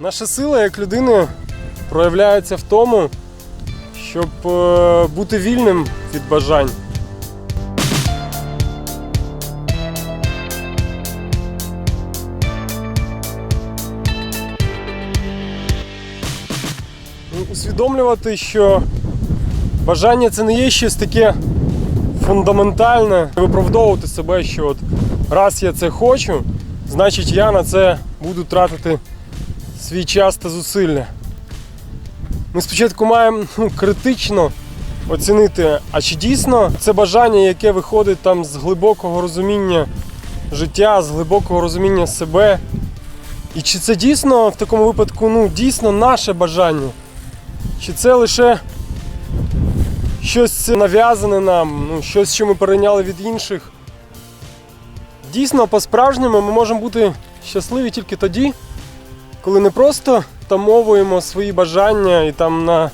Наша сила як людини проявляється в тому, щоб е, бути вільним від бажань. Ну, Усвідомлювати, що бажання це не є щось таке фундаментальне, виправдовувати себе, що от раз я це хочу, значить я на це буду тратити свій час та зусилля. Ми спочатку маємо ну, критично оцінити, а чи дійсно це бажання, яке виходить там з глибокого розуміння життя, з глибокого розуміння себе. І чи це дійсно в такому випадку ну, дійсно наше бажання? Чи це лише щось нав'язане нам, ну, щось, що ми перейняли від інших? Дійсно, по-справжньому ми можемо бути щасливі тільки тоді, коли не просто тамовуємо свої бажання і там на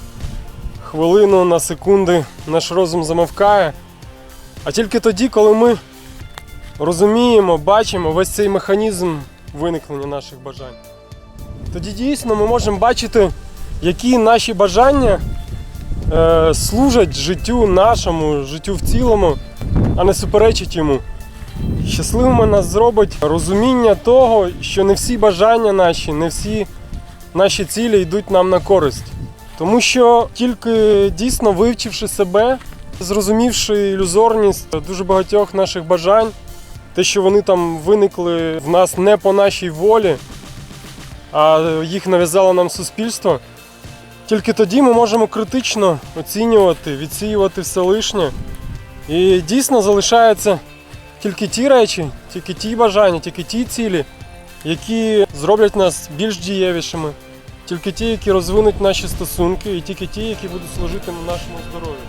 хвилину, на секунди наш розум замовкає, а тільки тоді, коли ми розуміємо, бачимо весь цей механізм виникнення наших бажань. Тоді дійсно ми можемо бачити, які наші бажання е, служать життю нашому, життю в цілому, а не суперечать йому. Щасливими нас зробить розуміння того, що не всі бажання наші, не всі наші цілі йдуть нам на користь. Тому що тільки дійсно вивчивши себе, зрозумівши ілюзорність дуже багатьох наших бажань, те, що вони там виникли в нас не по нашій волі, а їх нав'язало нам суспільство, тільки тоді ми можемо критично оцінювати, відсіювати все лишнє. І дійсно залишається тільки ті речі, тільки ті бажання, тільки ті цілі, які зроблять нас більш дієвішими, тільки ті, які розвинуть наші стосунки, і тільки ті, які будуть служити нашому здоров'ю.